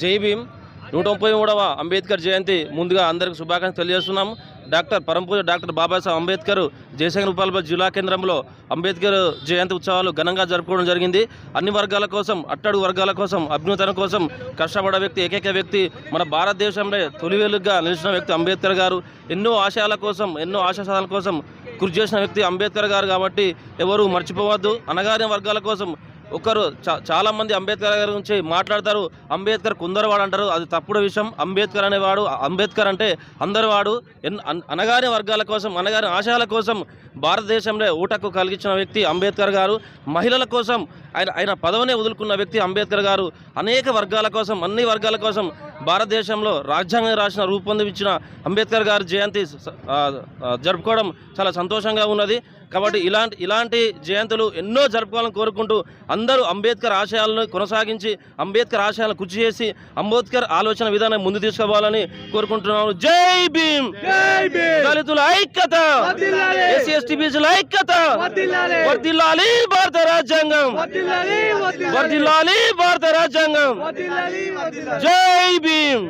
జై భీమ్ నూట ముప్పై మూడవ అంబేద్కర్ జయంతి ముందుగా అందరికి శుభాకాంక్షలు తెలియజేస్తున్నాము. డాక్టర్ పరంపూజ డాక్టర్ బాబాసాహెబ్ అంబేద్కర్ జయశంకర్ ఉపాల్పల్లి జిల్లా కేంద్రంలో అంబేద్కర్ జయంతి ఉత్సవాలు ఘనంగా జరుపుకోవడం జరిగింది. అన్ని వర్గాల కోసం అట్టడుగు వర్గాల కోసం అభ్యున్నతన కోసం కష్టపడే వ్యక్తి ఏకైక వ్యక్తి మన భారతదేశంలో తొలివేలుగా నిలిచిన వ్యక్తి అంబేద్కర్ గారు. ఎన్నో ఆశయాల కోసం ఎన్నో ఆశాసాల కోసం కృషి చేసిన వ్యక్తి అంబేద్కర్ గారు కాబట్టి ఎవరు మర్చిపోవద్దు. అనగానే వర్గాల కోసం ఒకరు చా- చాలా మంది అంబేద్కర్ గారి గురించి మాట్లాడతారు. అంబేద్కర్ కుందరవాడు అంటారు. అది తప్పుడు విషయం. అంబేద్కర్ అనేవాడు అంబేద్కర్ అంటే అందరివాడు. ఎన్ అన్- అనగానే వర్గాల కోసం అనగానే ఆశయాల కోసం భారతదేశంలో ఊటకు కలిగించిన వ్యక్తి అంబేద్కర్ గారు మహిళల కోసం ఆయన ఆయన పదవినే వదులుకున్న వ్యక్తి అంబేద్కర్ గారు అనేక వర్గాల కోసం అన్ని వర్గాల కోసం భారతదేశంలో రాజ్యాంగం రాసిన రూపొందించిన అంబేద్కర్ గారి జయంతి జరుపుకోవడం చాలా సంతోషంగా ఉన్నది. కాబట్టి ఇలాంటి ఇలాంటి జయంతులు ఎన్నో జరుపుకోవాలని కోరుకుంటూ అందరూ అంబేద్కర్ ఆశయాలను కొనసాగించి అంబేద్కర్ ఆశయాలను కృషి చేసి అంబేద్కర్ ఆలోచన విధానం ముందు తీసుకుపోవాలని కోరుకుంటున్నాను. జై భీమ్! దళితుల ఐక్యత! ఎస్సీ ఎస్టీ బీసీల ఐక్యత వర్దిల్లాలి భారత రాజ్యాంగం వర్దిల్లాలి భారత రాజ్యాంగం జై భీమ్